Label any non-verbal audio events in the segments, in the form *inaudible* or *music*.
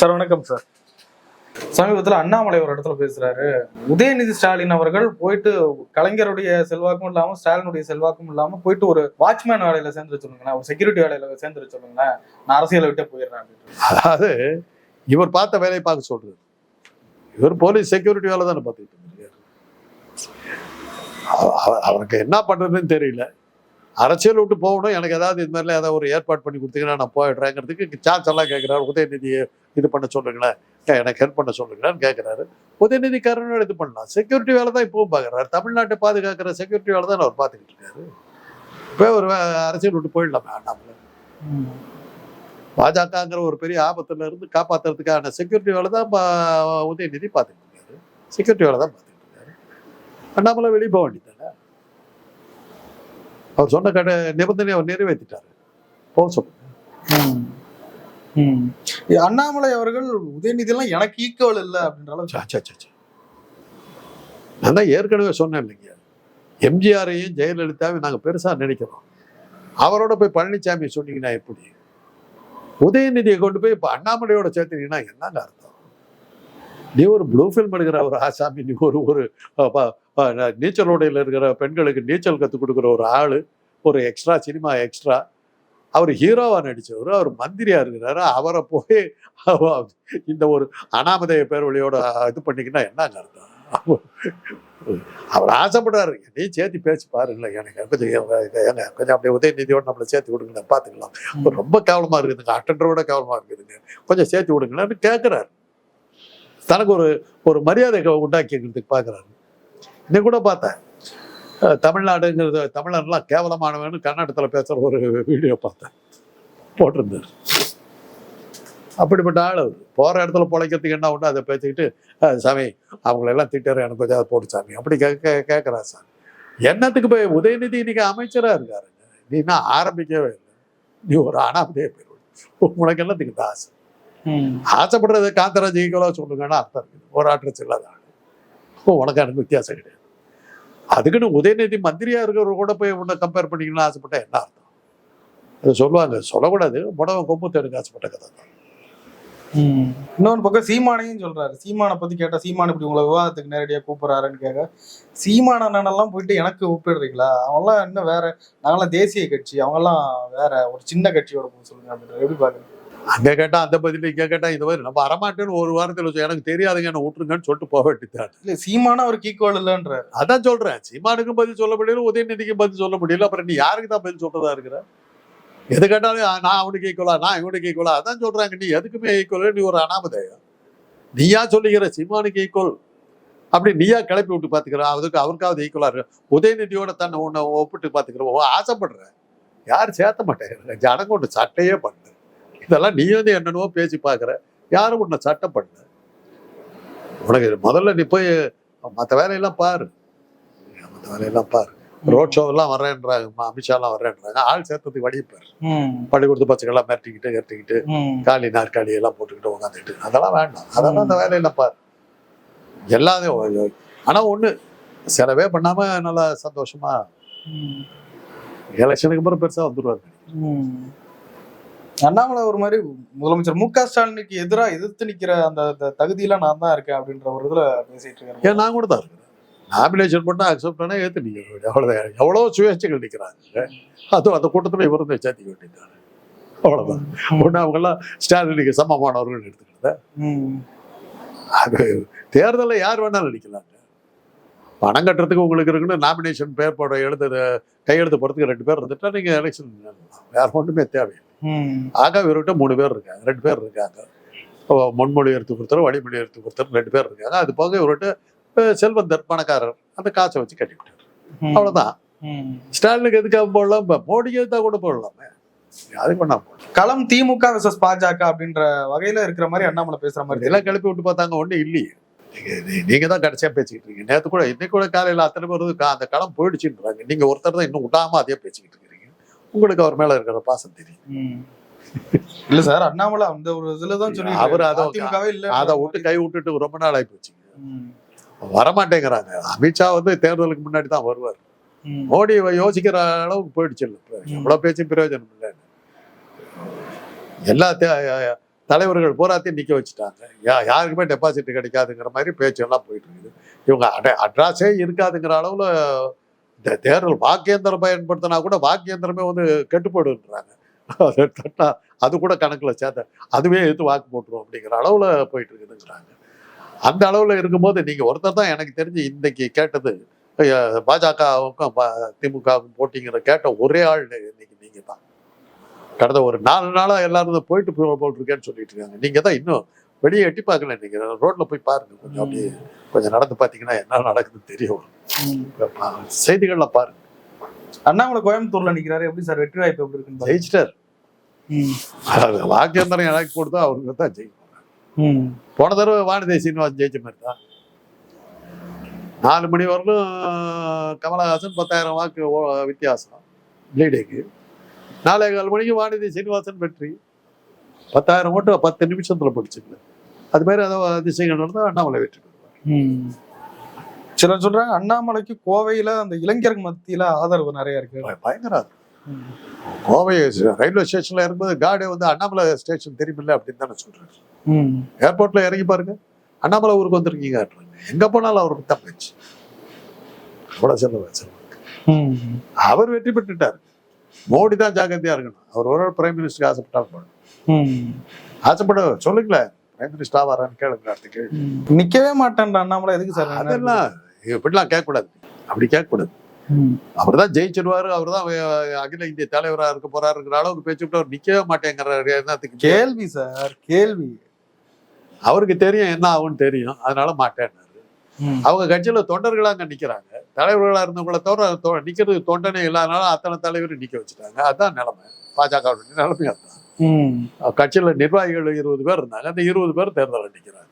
Sir வணக்கம் sir. சமீபத்தில் அண்ணாமலை ஒரு இடத்துல பேசுறாரு. உதயநிதி ஸ்டாலின் அவர்கள் போயிட்டு கலைஞருடைய செல்வாக்கும் இல்லாம ஸ்டாலினுடைய செல்வாக்கும் இல்லாம போயிட்டு ஒரு வாட்ச்மேன் வேலையில சேர்ந்து சொல்லுங்களேன் ஒரு செக்யூரிட்டி வேலையில சேர்ந்து சொல்லுங்களேன் நான் அரசியலை விட்டே போயிடுறேன். அதாவது இவர் பார்த்த வேலையை பார்க்க சொல்றாரு. இவர் போலீஸ் செக்யூரிட்டி வேலை தானே பார்த்துக்கிட்டு அவருக்கு என்ன பண்றதுன்னு தெரியல. அரசியல் விட்டு போகணும். எனக்கு ஏதாவது இது மாதிரிலாம் ஏதாவது ஒரு ஏற்பாடு பண்ணி கொடுத்தீங்கன்னா நான் போயிடுறேங்கிறதுக்கு சான்ஸ் எல்லாம் கேட்குறாரு. உதயநிதியை இது பண்ண சொல்லுங்களேன். எனக்கு ஹெல்ப் பண்ண சொல்லுங்களேன்னு கேட்குறாரு. உதயநிதி இது பண்ணலாம். செக்யூரிட்டி வேலை தான் இப்போவும் பார்க்குறாரு. தமிழ்நாட்டை பாதுகாக்கிற செக்யூரிட்டி வேலை தான் அவர் பார்த்துக்கிட்டு இருக்காரு. இப்போ ஒரு அரசியல் விட்டு போயிடலாமே அண்ணாமலை. பாஜகங்கிற ஒரு பெரிய ஆபத்துல இருந்து காப்பாத்துறதுக்கான செக்யூரிட்டி வேலை தான் பா- உதயநிதி பார்த்துக்கிட்டு இருக்காரு. செக்யூரிட்டி வேலை தான் பார்த்துக்கிட்டு இருக்காரு. அண்ணாமலை வெளியே போக வேண்டியது அவர் சொன்ன கட நிபந்தனையை அவர் நிறைவேற்றிட்டாரு. போக சொல்லுங்க. அண்ணாமலை அவர்கள் உதயநிதி எல்லாம் எனக்கு ஈக்குவல் இல்லை அப்படின்ற சா. நான் தான் ஏற்கனவே சொன்னேன் இல்லைங்க. எம்ஜிஆரையும் ஜெயலலிதாவையும் நாங்கள் பெருசா நினைக்கிறோம். அவரோட போய் பழனிசாமி சொன்னீங்கன்னா எப்படி? உதயநிதியை கொண்டு போய் இப்போ அண்ணாமலையோட சேர்த்தீங்கன்னா என்னங்க அர்த்தம்? நீ ஒரு ப்ளூ ஃபில்ம் எடுக்கிற ஒரு ஆசாமி நீ ஒரு ஒரு நீச்சல் உடையில் இருக்கிற பெண்களுக்கு நீச்சல் கற்றுக் கொடுக்குற ஒரு ஆள் ஒரு எக்ஸ்ட்ரா சினிமா எக்ஸ்ட்ரா அவர் ஹீரோவாக நடித்தவர் அவர் மந்திரியாக இருக்கிறாரு அவரை போய் இந்த ஒரு அனாமதேய பேரொழியோட இது பண்ணிக்கினா என்னங்க அர்த்தம்? அவர் ஆசைப்படுறாரு என்னையும் சேர்த்து பேசி பாருங்களேன் எனக்கு கொஞ்சம் ஏங்க, கொஞ்சம் அப்படியே உதயநிதியோடு நம்மளை சேர்த்து விடுங்க பார்த்துக்கலாம். ரொம்ப கேவலமாக இருக்குதுங்க அட்டண்டரோட கேவலமாக இருக்குதுங்க கொஞ்சம் சேர்த்து விடுங்களேன்னு கேட்குறாரு தனக்கு ஒரு ஒரு மரியாதை உண்டாக்கிக்கிறதுக்கு பார்க்குறாரு இன்னைக்கு கூட பார்த்தேன். தமிழ்நாடுங்கிறது தமிழர்லாம் கேவலமானவன்னு கர்நாடகத்தில் பேசுகிற ஒரு வீடியோ பார்த்தேன். போட்டிருந்தார். அப்படிப்பட்ட ஆள். அவர் போகிற இடத்துல பிழைக்கிறதுக்கு என்ன உண்டு? அதை பேசிக்கிட்டு "அஹ், சாமி அவங்களெல்லாம் திட்டுற எனக்கு கொஞ்சம் அதை போட்டு சாமி. அப்படி கேட்க கேட்குறா சார் என்னத்துக்கு போய் உதயநிதி இன்னைக்கு அமைச்சராக இருக்காருங்க நீ இன்னும் ஆரம்பிக்கவே இல்லை. நீ ஒரு அனாமதே போயிடும் உனக்கு என்னத்துக்கு ஆசை. ஆசைப்படுறது காந்தராஜ் ஈக்குவலாக சொல்லுங்கன்னா அர்த்தம் இருக்குது. ஒரு ஆட்ரஸ் இல்லாத ஆள். உனக்கு எனக்கு வித்தியாசம் கிடையாது. அதுக்குன்னு உதயநிதி மந்திரியா இருக்கிறவங்க கூட போய் உன்னை கம்பேர் பண்ணிக்கணும்னு ஆசைப்பட்டா என்ன அர்த்தம்? அது சொல்லுவாங்க. சொல்லக்கூடாது. புடவை கொம்பு தேடுங்க ஆசைப்பட்ட கதை தான். இன்னொரு பக்கம் சீமானையும் சொல்றாரு. சீமானை பத்தி கேட்டா சீமான் இப்படி உங்களை விவாதத்துக்கு நேரடியா கூப்பிடுறாருன்னு கேட்க சீமான அண்ணனெல்லாம் போயிட்டு எனக்கு கூப்பிடுறீங்களா அவங்களாம் இன்னும் வேற நாங்களாம் தேசிய கட்சி. அவங்கெல்லாம் வேற ஒரு சின்ன கட்சியோட போக சொல்லுங்க அப்படின்ற எப்படி பாக்குறீங்க அங்கே கேட்டா அந்த பதில் இங்கே கேட்டா இந்த மாதிரி நம்ம வரமாட்டேன்னு ஒரு வாரத்தில் வச்சு எனக்கு தெரியாதுங்க என்ன விட்டுருங்கன்னு சொல்லிட்டு போக வேண்டியதான் இல்ல சீமானா அவருக்கு ஈக்குவல் இல்லைன்றாரு அதான் சொல்றேன். சீமானுக்கும் பதில் சொல்ல முடியல உதயநிதிக்கும் பதில் சொல்ல முடியல. அப்புறம் நீ யாருக்கு தான் பதில் சொல்றதா இருக்கிற? எது கேட்டாலும் "ஆ, நான் அவனுக்கு ஈக்குவலா நான் இவனுக்கு ஈக்குவலா அதான் சொல்றாங்க நீ எதுக்குமே ஈக்குவல் நீ ஒரு அனாமதேயம் நீயா சொல்லிக்கிற சீமானுக்கு ஈக்குவல் அப்படி நீயா கிளப்பி விட்டு பாத்துக்கிற அதுக்கு அவருக்காவது ஈக்குவலா இருக்கு உதயநிதியோட தன்னை உன்னை ஒப்பிட்டு பாத்துக்கிற ஓ ஆசைப்படுற. யாரும் சேர்த்த மாட்டேங்க ஜனங்க ஒன்று சட்டையே பண்ணு இதெல்லாம் நீ வந்து என்னென்னவோ பேசி பார்க்குற. யாரும் உன்னை சட்டம் பண்ண உனக்கு முதல்ல நீ போய் மற்ற வேலையெல்லாம் பாரு. மற்ற வேலையெல்லாம் பாரு. ரோட் ஷோவெல்லாம் வர்றேன்றாங்க அமித்ஷாலாம் வர்றேன்றாங்க. ஆள் சேர்த்ததுக்கு வடிப்பார். பள்ளிக்கூடத்து பசங்கள்லாம் மிரட்டிக்கிட்டு கட்டிக்கிட்டு. காலி நாற்காலி எல்லாம் போட்டுக்கிட்டு உட்காந்துக்கிட்டு அதெல்லாம் வேண்டாம். அதெல்லாம் அந்த வேலையெல்லாம் பாரு. எல்லாத்தையும் ஆனா ஒண்ணு செலவே பண்ணாம நல்லா சந்தோஷமா. எலெக்ஷனுக்கு அப்புறம் பெருசா வந்துருவாரு ம். அண்ணாமலை ஒரு மாதிரி முதலமைச்சர் மு க ஸ்டாலினுக்கு எதிரா எதிர்த்து நிக்கிற அந்த தகுதியில நான் தான் இருக்கேன் அப்படின்ற ஒரு இதுல பேசிட்டு இருக்காரு ஏன் நான் கூட தான் இருக்கிறேன் நாமினேஷன் பண்ணா அக்செப்ட் பண்ணா ஏத்து நீங்க அவ்வளவுதான். எவ்வளோ சுயேட்சைகள் நிக்கிறாங்க. அதுவும் அந்த கூட்டத்துல இவரும் சேர்த்திக்க வேண்டியது அவ்வளவுதான். ஒண்ணு அவங்க எல்லாம் ஸ்டாலினுக்கு சமமானவர்கள் எடுத்துக்கிறத ம். அது தேர்தலில் யார் வேணாலும் நிற்கலாங்க பணம் கட்டுறதுக்கு உங்களுக்கு இருக்குன்னு நாமினேஷன் பேப்பரோட எழுது கையெழுத்து போகிறதுக்கு ரெண்டு பேர் இருந்துட்டா நீங்கள் எலெக்ஷன் வேற ஒன்றுமே தேவையில்லை. ஆக இவர்கிட்ட மூணு பேர் இருக்காங்க ரெண்டு பேர் இருக்காங்க. ஓ, முன்மொழி எடுத்து கொடுத்தாரு வழிமொழி எடுத்து கொடுத்தாரு ரெண்டு பேர் இருக்காங்க. அது போக இவர்கிட்ட செல்வந்தர் பணக்காரர் அந்த காசை வச்சு கட்டிவிட்டார். அவ்வளவுதான். ஸ்டாலினுக்கு எதுக்காக போடலாம்? மோடிக்கு எதுக்காக கூட போடலாமே? அது பண்ணா களம் திமுக விசஸ் பாஜக அப்படின்ற வகையில இருக்கிற மாதிரி அண்ணாமலை பேசுற மாதிரி இதெல்லாம் கிளப்பி விட்டு பார்த்தாங்க ஒன்றும் இல்லையே. நீங்க தான் கடைசியா பேசிக்கிட்டு இருக்கீங்க. நேத்து கூட இன்னைக்கு கூட காலையில அத்தனை பேர் அந்த களம் போயிடுச்சுன்றாங்க. நீங்க ஒருத்தர் தான் இன்னும் விடாம அதே பேசிக்கிட்டு இருக்கிறீங்க உங்களுக்கு அவர் மேல இருக்கிற பாசம் தெரியும். *laughs* இல்ல சார் அண்ணாமலை அந்த ஒரு இதுலதான் சொல்லி அவர் அதை- அதை விட்டு கை விட்டுட்டு ரொம்ப நாள் ஆகி போச்சுங்க வரமாட்டேங்கிறாங்க. அமித்ஷா வந்து தேர்தலுக்கு முன்னாடி தான் வருவார். மோடி யோசிக்கிற அளவுக்கு போயிடுச்சு இல்லை. எவ்வளவு பேச்சும் பிரயோஜனம் இல்லை. எல்லா தலைவர்கள் பூராத்தையும் நிக்க வச்சுட்டாங்க. யா யாருக்குமே டெபாசிட் கிடைக்காதுங்கிற மாதிரி பேச்செல்லாம் போயிட்டு இருக்குது. இவங்க அட அட்ராஸே இருக்காதுங்கிற அளவுல தேர்தல் வாக்கியந்திரம் பயன்படுத்தினா கூட வாக்கியந்திரமே வந்து கெட்டுப்படுன்றாங்க அது தட்டா அது கூட கணக்குல சேர்த்த அதுவே எடுத்து வாக்கு போட்டுரும் அப்படிங்கிற அளவுல போயிட்டு இருக்குதுங்கிறாங்க. அந்த அளவுல இருக்கும்போது நீங்க ஒருத்தர் தான் எனக்கு தெரிஞ்சு இன்னைக்கு கேட்டது பாஜகவுக்கும் திமுகவுக்கும் போட்டிங்கிற கேட்ட ஒரே ஆள் இன்னைக்கு நீங்க தான். கடந்த ஒரு நாலு நாளா எல்லாரும் போயிட்டு போட்டிருக்கேன்னு சொல்லிட்டு இருக்காங்க. நீங்க தான் இன்னும் வெளியே எட்டி பார்க்கல நீங்க ரோட்ல போய் பாருங்க. கொஞ்சம் அப்படியே கொஞ்சம் நடந்து பார்த்தீங்கன்னா என்ன நடக்குதுன்னு தெரியும் செய்திகள்ல பாருங்க அண்ணாமலை கோயம்புத்தூர்ல நிக்கிறாரு. எப்படி சார்? வெற்றி வாய்ப்பு எப்படி பாருங்க. ஜெயிச்சிட்டார். வாக்கியந்திரம் எனக்கு கொடுத்தா அவருக்கு தான் ம். போன தடவை வானதி சீனிவாசன் ஜெயிச்ச மாதிரி தான். நாலு மணி வரலும் கமலஹாசன் பத்தாயிரம் வாக்கு வித்தியாசம். லீடுக்கு நாலே கால் மணிக்கு வானதி சீனிவாசன் வெற்றி. பத்தாயிரம் ஓட்டு பத்து நிமிஷத்துல பிடிச்சிக்கல அது மாதிரி அதை அதிசயங்கள் நடந்தா அண்ணாமலை வெற்றி பெறுவார். சிலர் சொல்றாங்க அண்ணாமலைக்கு கோவையில அந்த இளைஞர்கள் மத்தியில ஆதரவு நிறைய இருக்கு. பய- பயங்கர. கோவை ரயில்வே ஸ்டேஷன்ல இருக்கும்போது காடே வந்து அண்ணாமலை ஸ்டேஷன் தெரியுமில்ல அப்படின்னு தானே சொல்றாரு. ஏர்போர்ட்ல இறங்கி பாருங்க. அண்ணாமலை ஊருக்கு வந்திருக்கீங்க எங்க போனாலும் அவருக்கு தான் பேச்சு அவ்வளவு செல்ல. அவர் வெற்றி பெற்றுட்டார். மோடி தான் ஜாக்கிரதையா இருக்கணும். அவர் ஒரு பிரைம் மினிஸ்டருக்கு ஆசைப்பட்டா போதும். ம். ஆசைப்பட சொல்லுங்களேன். பிரைம் மினிஸ்டர் ஆவாரான்னு கேளுங்க அடுத்த கேள்வி. நிக்கவே மாட்டேன்ற அண்ணாமலை. எதுக்கு சார் அதெல்லாம் இப்படிலாம் கேட்கக்கூடாது. அப்படி கேட்கக்கூடாது. அவர் தான் ஜெயிச்சிருவாரு அவர் தான் அகில இந்திய தலைவரா இருக்க போறாருங்கிற அளவுக்கு பேச்சுட்டு அவர் நிக்கவே மாட்டேங்கிற எண்ணத்துக்கு கேள்வி சார் கேள்வி. அவருக்கு தெரியும் என்ன ஆகும்னு தெரியும். அதனால மாட்டேன்னாரு. அவங்க கட்சியில தொண்டர்களா அங்க நிக்கிறாங்க. தலைவர்களா இருந்தவங்கள தவிர நிக்கிறது தொண்டனே இல்லாதனால அத்தனை தலைவரும் நிக்க வச்சுட்டாங்க. அதான் நிலைமை. பாஜக நிலைமை அதான் ம். கட்சியில நிர்வாகிகள் இருபது பேர் இருந்தாங்க. அந்த இருபது பேர் தேர்தலில் நிக்கிறாங்க.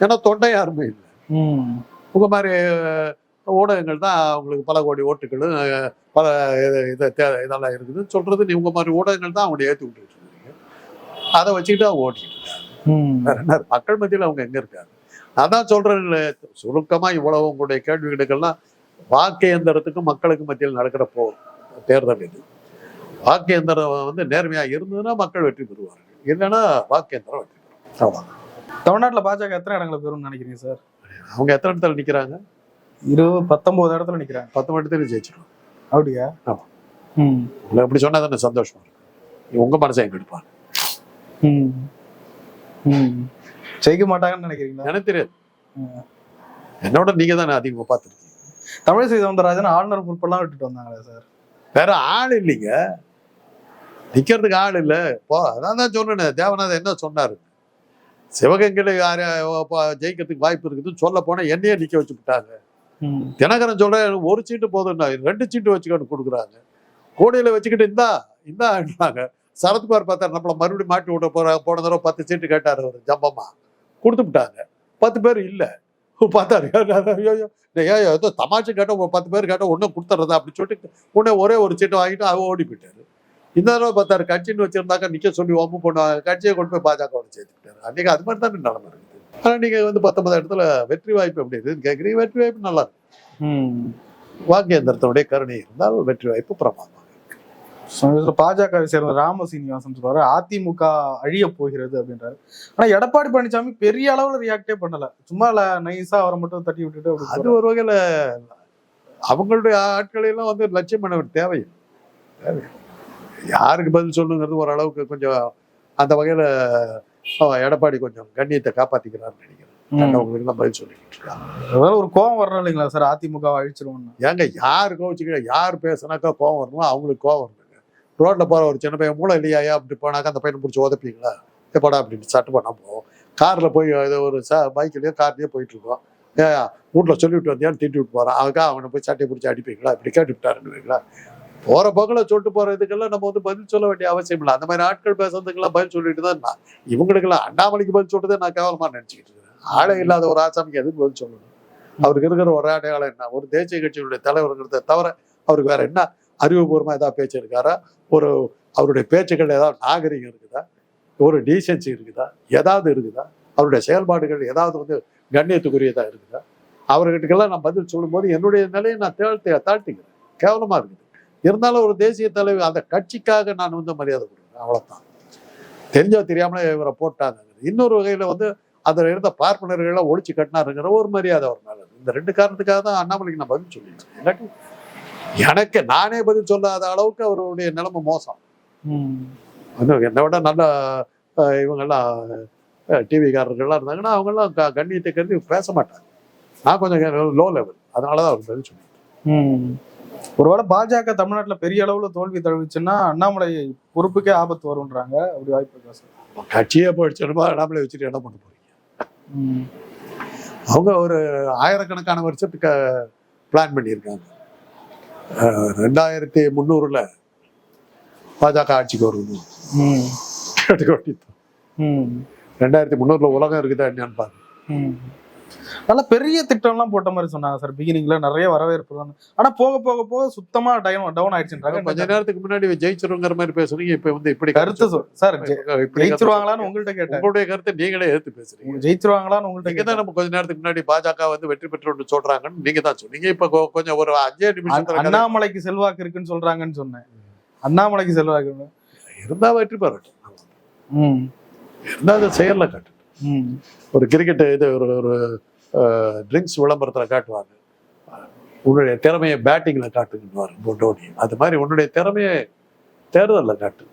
ஏன்னா தொண்டை யாருமே இல்லை. ம். உங்க மாதிரி ஊடகங்கள் தான் அவங்களுக்கு பல கோடி ஓட்டுகளும் பல இது- இது தே- இதெல்லாம் இருக்குதுன்னு சொல்றது நீ உங்க மாதிரி ஊடகங்கள் தான் அவங்களை ஏற்றி விட்டுட்டு இருக்கீங்க. அதை வச்சுக்கிட்டு அவங்க ஓட்டிட்டு இருக்காங்க? மக்கள் மத்தியில் அவங்க எங்க இருக்காங்க? நான் தான் சொல்றேன் சுருக்கமா இவ்வளவு உங்களுடைய கேள்விகளுக்கெல்லாம் வாக்கு எந்திரத்துக்கும் மக்களுக்கு மத்தியில் நடக்கிற போர் தேர்தல் இது. வாக்கு எந்திரம் வந்து நேர்மையா இருந்ததுன்னா மக்கள் வெற்றி பெறுவார்கள். இல்லைன்னா வாக்கு எந்திரம் வெற்றி பெறும். தமிழ்நாட்டுல பாஜக எத்தனை இடங்களை பெறும்னு நினைக்கிறீங்க சார்? அவங்க எத்தனை இடத்துல நிக்கிறாங்க? இருபது பத்தொன்பது இடத்துல நிக்கிறாங்க. பத்து இடத்துல ஜெயிச்சிடும் அப்படியா? ஆமா. ம். உங்களை எப்படி சொன்னா தானே சந்தோஷமா இருக்கு உங்க மனசை எங்க எடுப்பாங்க. ம். ம். ஜெயிக்க மாட்டாங்கன்னு நினைக்கிறீங்களா? எனக்கு தெரியாது. என்னோட நீங்க தானே அதிகமா பார்த்துருக்கீங்க. தமிழிசை சவுந்தரராஜன் ஆளுநர் பொறுப்பெல்லாம் விட்டுட்டு வந்தாங்களே சார். வேற ஆள் இல்லைங்க. நிக்கிறதுக்கு ஆள் இல்ல. போ அதான் தான் சொன்னேன் தேவநாதன் என்ன சொன்னாரு? சிவகங்கையில யார ஜெயிக்கிறதுக்கு வாய்ப்பு இருக்குதுன்னு சொல்ல போனா என்னையே நிக்க வச்சு விட்டாங்க. தினகரன் சொல்ற ஒரு சீட்டு போதும்னா ரெண்டு சீட்டு வச்சுக்கிட்டு கொடுக்குறாங்க. கோடையில வச்சுக்கிட்டு இந்தா இந்தான்றாங்க சரத்குமார் பார்த்தாரு நம்மள மறுபடியும் மாட்டி விட போற போன தடவை பத்து சீட்டு கேட்டாரு அவர் ஜம்பமா கொடுத்து விட்டாங்க. பத்து பேர் இல்ல. பார்த்தாரு ஐயோ, ஏதோ தமாஷை கேட்ட ஒரு பத்து பேர் கேட்ட ஒன்றும் கொடுத்துறதா அப்படின்னு சொல்லிட்டு உடனே ஒரே ஒரு சீட்டை வாங்கிட்டு அவ ஓடி போயிட்டாரு. இந்த தடவை பார்த்தாரு கட்சின்னு வச்சிருந்தாக்கா நிக்க சொல்லி ஒம்பு பண்ணுவாங்க கட்சியை கொண்டு போய் பாஜகவோட சேர்த்துக்கிட்டாரு. அன்னைக்கு அது மாதிரி தானே நடந்து இருக்குது ஆனா நீங்க வந்து பத்தொன்பது இடத்துல வெற்றி வாய்ப்பு எப்படி இருக்குன்னு கேட்குறீங்க வெற்றி வாய்ப்பு நல்லா இருக்கு. ம். வாக்கியந்திரத்தினுடைய கருணை இருந்தால் வெற்றி வாய்ப்பு பிரமாதம் பாஜகவை சேர்ந்த ராம சீனிவாசன் சொல்றாரு அதிமுக அழிய போகிறது அப்படின்றாரு. ஆனா எடப்பாடி பழனிசாமி பெரிய அளவுல ரியாக்டே பண்ணல. சும்மா நைஸா அவரை மட்டும் தட்டி விட்டுட்டு அது. ஒரு வகையில அவங்களுடைய ஆட்களை எல்லாம் வந்து லட்சியம் பண்ண தேவையில்லை. தேவையில்லை. யாருக்கு பதில் சொல்லுங்கிறது ஓரளவுக்கு கொஞ்சம் அந்த வகையில எடப்பாடி கொஞ்சம் கண்ணியத்தை காப்பாத்திக்கிறாருன்னு நினைக்கிறேன். ம். கண்டவங்களுக்கு எல்லாம் பதில் சொல்லிக்கிட்டு இருக்காங்க. ஒரு கோவம் வரணும் இல்லைங்களா சார்? அதிமுக அழிச்சிருவோம்னு. ஏங்க யார் கோவிச்சுக்க யார் பேசுனாக்கா கோவம் வரணுமோ அவங்களுக்கு கோவம் வரணுங்க ரோட்ல போற ஒரு சின்ன பையன் மூளை இல்லையா அப்படி போனாக்கா அந்த பையனை பிடிச்சி உதப்பீங்களா? எப்படா அப்படின்னு சட்டு பண்ணா போவோம். கார்ல போய் ஏதோ ஒரு ச பைக்லயோ கார்லயோ போயிட்டு இருக்கோம். ஏ வீட்டில் சொல்லிவிட்டு வந்தியான்னு திட்டி விட்டு போறான். அதுக்காக அவனை போய் சட்டையை பிடிச்சி அடிப்பீங்களா? இப்படி கேட்டு விட்டாருங்களா போற போக்கில் சொல்லிட்டு போற இதுக்கெல்லாம் நம்ம வந்து பதில் சொல்ல வேண்டிய அவசியம் இல்லை. அந்த மாதிரி ஆட்கள் பேசுறதுக்கெல்லாம் பதில் சொல்லிட்டு தான் நான் இவங்களுக்கெல்லாம் அண்ணாமலைக்கு பதில் சொல்றதே நான் கேவலமா நினைச்சுக்கிட்டு இருக்கேன் ஆளே இல்லாத ஒரு ஆசாமிக்கு எதுக்கு பதில் சொல்லணும்? அவருக்கு இருக்கிற ஒரு அடையாளம் என்ன? ஒரு தேசிய கட்சியினுடைய தலைவருங்கிறத தவிர அவருக்கு வேற என்ன அறிவுபூர்வமா ஏதாவது பேச்சு இருக்காரா? ஒரு அவருடைய பேச்சுக்கள் ஏதாவது நாகரிகம் இருக்குதா? ஒரு டீசென்சி இருக்குதா? ஏதாவது இருக்குதா? அவருடைய செயல்பாடுகள் ஏதாவது வந்து கண்ணியத்துக்குரியதா இருக்குதா? அவர்கிட்டக்கெல்லாம் நான் பதில் சொல்லும்போது என்னுடைய நிலையை நான் தாழ்த்தி தாழ்த்திக்கிறேன். கேவலமா இருக்குது. இருந்தாலும் ஒரு தேசிய தலைவர் அந்த கட்சிக்காக நான் வந்து மரியாதை கொடுக்குறேன். அவ்வளவுதான். தெரிஞ்சோ தெரியாமலே இவரை போட்டாங்க இன்னொரு வகையில வந்து அதுல இருந்த பார்ப்பனர்களை ஒழிச்சு கட்டினாருங்கிற ஒரு மரியாதை அவர் மேல. இந்த ரெண்டு காரணத்துக்காக தான் அண்ணாமலைக்கு நான் பதில் சொல்லியிருக்கேன். இல்லாட்டி எனக்கு நானே பதில் சொல்லாத அளவுக்கு அவருடைய நிலைமை மோசம். என்னை விட நல்ல இவங்கெல்லாம் டிவிக்காரர்கள்லாம் இருந்தாங்கன்னா அவங்கெல்லாம் கண்ணியத்தை கருதி பேச மாட்டாங்க. நான் கொஞ்சம் லோ லெவல். அதனால தான் அவர் பதில் சொன்னேன் ம். ஒருவேளை பாஜக தமிழ்நாட்டுல பெரிய அளவுல தோல்வி தழுவிச்சுன்னா அண்ணாமலை பொறுப்புக்கே ஆபத்து வரும்ன்றாங்க அப்படி வாய்ப்பு இருக்கா சார் கட்சியே போயிடுச்சுமா நம்மளே வச்சுட்டு என்ன பண்ண போறீங்க. அவங்க ஒரு ஆயிரக்கணக்கான வருஷத்துக்கு பிளான் பண்ணியிருக்காங்க ரெண்டாயிரத்தி முந்நூறுல பாஜக ஆட்சிக்கு வரணும் ம். கேட்டுக்கொண்டு ம். ரெண்டாயிரத்தி முந்நூறுல உலகம் இருக்குதா என்னன்னு பாருங்க. நல்ல பெரிய திட்டம்லாம் போட்ட மாதிரி சொன்னாங்க சார். பிகினிங்ல நிறைய வரவேற்பு தான். ஆனா போக போக போக சுத்தமா டவுன் டவுன் ஆயிடுச்சுன்றாங்க. கொஞ்ச நேரத்துக்கு முன்னாடி ஜெயிச்சிருங்கிற மாதிரி பேசுறீங்க இப்ப வந்து இப்படி கருத்து சார் ஜெயிச்சிருவாங்களான்னு உங்கள்ட்ட கேட்டேன். உங்களுடைய கருத்தை நீங்களே எடுத்து பேசுறீங்க. ஜெயிச்சிருவாங்களான்னு உங்கள்ட்ட நீங்க தான் நம்ம கொஞ்ச நேரத்துக்கு முன்னாடி பாஜக வந்து வெற்றி பெற்று சொல்றாங்கன்னு நீங்க தான் சொன்னீங்க. இப்ப கொஞ்சம் ஒரு அஞ்சே கதை- அண்ணாமலைக்கு செல்வாக்கு இருக்குன்னு சொல்றாங்கன்னு சொன்னேன். அண்ணாமலைக்கு செல்வாக்கு. இருந்தா வெற்றி பெறட்டும். ம். இருந்தா அதை செயல்ல காட்டு. ஒரு கிரிக்கெட் இது ஒரு ஒரு ட்ரிங்க்ஸ் விளம்பரத்துல காட்டுவாங்க. உன்னுடைய திறமையை பேட்டிங்ல காட்டுங்கன்னு டோனி அது மாதிரி உன்னுடைய திறமையை தேர்தல்ல காட்டு.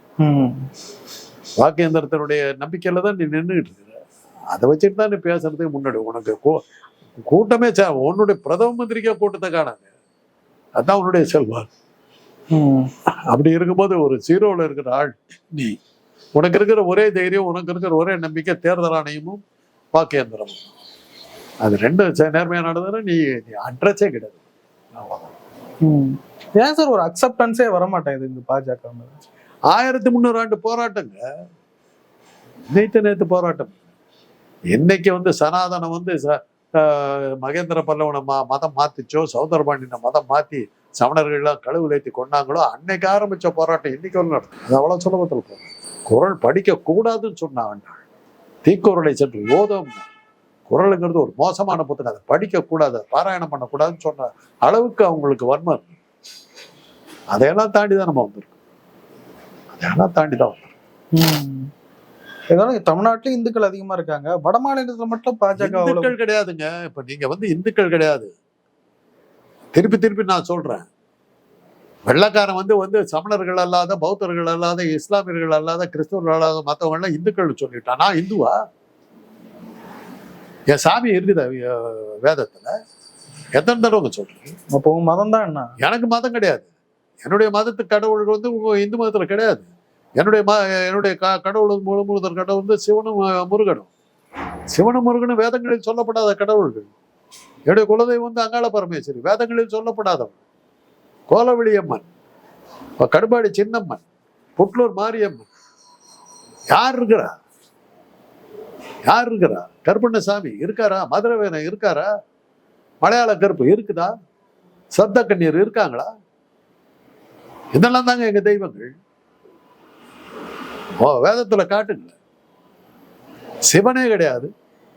வாக்கு எந்திரத்தினுடைய நம்பிக்கையில தான் நீ நின்றுகிட்டு இருக்கிற. அதை வச்சுட்டு தான் நீ பேசுறதுக்கு முன்னாடி உனக்கு கூ- கூட்டமே சே- உன்னுடைய பிரதம மந்திரிக்கே கூட்டத்தை காணாங்க அதான் உன்னுடைய செல்வாக்கு. அப்படி இருக்கும்போது ஒரு ஜீரோவில் இருக்கிற ஆள் நீ. உனக்கு இருக்கிற ஒரே தைரியம் உனக்கு இருக்கிற ஒரே நம்பிக்கை தேர்தல் ஆணையமும் வாக்கு எந்திரமும் அது ரெண்டு நேர்மையா நடந்ததுன்னா நீ அட்ரஸே கிடையாது. ஏன் சார் ஒரு அக்செப்டன்ஸே வர மாட்டேங்குது இந்த பாஜக? ஆயிரத்தி முந்நூறு ஆண்டு போராட்டங்க. நேத்து நேத்து போராட்டம். என்னைக்கு வந்து சனாதனம் வந்து மகேந்திர பல்லவனை ம- மதம் மாத்திச்சோ சௌந்தரபாண்டியனை மதம் மாத்தி சமணர்கள்லாம் கழுவு ஏத்தி கொண்டாங்களோ அன்னைக்கு ஆரம்பிச்ச போராட்டம் இன்னைக்கு ஒன்று நடக்கும் அது அவ்வளவு சுலபத்தில் போகும் குரல் படிக்க கூடாதுன்னு சொன்னான் தீக்குறளை சென்று ஓதம் குரலுங்கிறது ஒரு மோசமான புத்தகம். அதை படிக்க கூடாது பாராயணம் பண்ணக்கூடாதுன்னு சொன்ன அளவுக்கு அவங்களுக்கு வன்மம். அதையெல்லாம் தாண்டி தான் நம்ம வந்திருக்கோம். அதையெல்லாம் தாண்டி தான் வந்திருக்கோம். ம். இருந்தாலும் தமிழ்நாட்டுல இந்துக்கள் அதிகமா இருக்காங்க. வட மாநிலத்துல மட்டும் பாஜக இந்துக்கள் கிடையாதுங்க. இப்ப நீங்க வந்து இந்துக்கள் கிடையாது. திருப்பி திருப்பி நான் சொல்றேன். வெள்ளக்காரன் வந்து வந்து சமணர்கள் அல்லாத பௌத்தர்கள் அல்லாத இஸ்லாமியர்கள் அல்லாத கிறிஸ்தவர்கள் அல்லாத மத்தவங்க எல்லாம் இந்துக்கள் சொல்லிட்டான். நான் இந்துவா? என் சாமி இருக்குதா வேதத்துல? எத்தனை தடவை சொல்றீங்க? அப்போ உங்க மதம் தான் என்ன? எனக்கு மதம் கிடையாது. என்னுடைய மதத்து கடவுள் வந்து உங்க இந்து மதத்துல கிடையாது. என்னுடைய ம என்னுடைய க கடவுள் முழு முதல் கடவுள் வந்து சிவனும் முருகனும். சிவனும் முருகனும் வேதங்களில் சொல்லப்படாத கடவுள்கள். என்னுடைய குலதெய்வம் வந்து அங்காள பரமேஸ்வரி. வேதங்களில் சொல்லப்படாதவன் கோலவெளி அம்மன் கடுபாடி சின்னம்மன் புட்லூர் மாரியம்மன். யார் இருக்கிறா? யார் இருக்கிறா? கருப்பண்ணசாமி இருக்காரா? மதுரவேணன் இருக்காரா? மலையாள கருப்பு இருக்குதா? சத்த கண்ணீர் இருக்காங்களா? இதெல்லாம் தாங்க எங்க தெய்வங்கள். ஓ வேதத்துல காட்டுங்களேன் சிவனே கிடையாது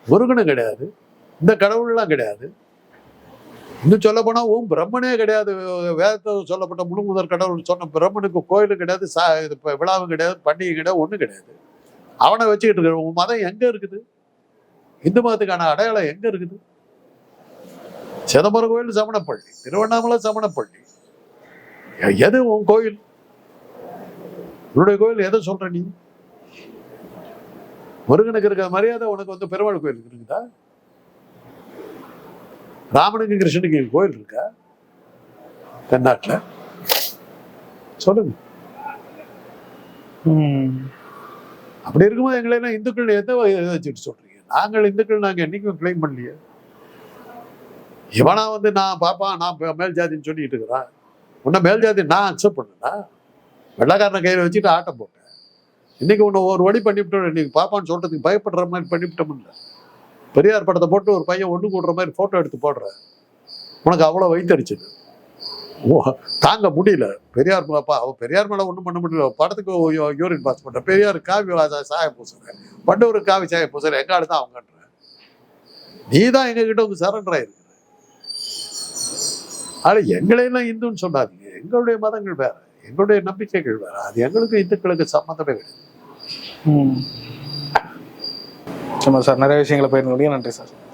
முருகனும் கிடையாது இந்த கடவுள்லாம் கிடையாது. இன்னும் சொல்ல போனா ஓம் பிரம்மனே கிடையாது. வேதத்தில் சொல்லப்பட்ட முழு முதல் கடவுள் சொன்ன பிரம்மனுக்கு கோயிலும் கிடையாது சா இது விழாவும் கிடையாது பண்டிகை கிடையாது ஒன்றும் கிடையாது. அவனை வச்சுக்கிட்டு இருக்கிற உன் மதம் எங்க இருக்குது? இந்து மதத்துக்கான அடையாளம் எங்க இருக்குது? சிதம்பரம் கோயில் சமணப்பள்ளி திருவண்ணாமலை சமணப்பள்ளி. எது உன் கோயில்? உன்னுடைய கோயில் எதை சொல்ற நீ? முருகனுக்கு இருக்கிற மரியாதை உனக்கு வந்து பெருமாள் கோயிலுக்கு இருக்குதா? ராமனுக்கு கிருஷ்ணனுக்கு கோயில் இருக்கா? தென்னாட்டுல? சொல்லுங்க. அப்படி இருக்கும்போது எங்களை எல்லாம் இந்துக்கள் எதை எதை வச்சுட்டு சொல்றீங்க? நாங்கள் இந்துக்கள் நாங்க என்னைக்கும் கிளைம் பண்ணலையே. இவனா வந்து நான் பாப்பா நான் மேல் ஜாதின்னு சொல்லிட்டு இருக்கிறான் உன்னை மேல் ஜாதி நான் அக்செப்ட் பண்ணா வெள்ளக்காரனை கையில வச்சுட்டு ஆட்டம் போட்டேன். இன்னைக்கு உன்னை ஒரு வழி பண்ணிவிட்டோம். இன்னைக்கு பாப்பான்னு சொல்றதுக்கு பயப்படுற மாதிரி பண்ணிவிட்டோம்ல. பெரியார் படத்தை போட்டு ஒரு பையன் ஒன்று கூடுற மாதிரி ஃபோட்டோ எடுத்து போடுற. உனக்கு அவ்வளோ வயிற்றுச்சது தாங்க முடியல. பெரியார் பாப்பா அவ பெரியார் மேலே ஒன்றும் பண்ண முடியல. படத்துக்கு யூரின் பாஸ் பண்ணுறேன் பெரியார் காவி சாய பூசுறேன் பண்டவர் காவி சாய பூசுற எங்க தான் அவங்கன்ற. நீ தான் எங்ககிட்ட வந்து சரண்டர் ஆயிருக்கிற ஆனால் எங்களையெல்லாம் இந்துன்னு சொன்னாதீங்க எங்களுடைய மதங்கள் வேற. எங்களுடைய நம்பிக்கைகள் வேற. அது எங்களுக்கு இந்துக்களுக்கு சம்மந்தமே கிடையாது. ம் சார் நிறைய விஷயங்களை பயிர்ந்து நன்றி சார்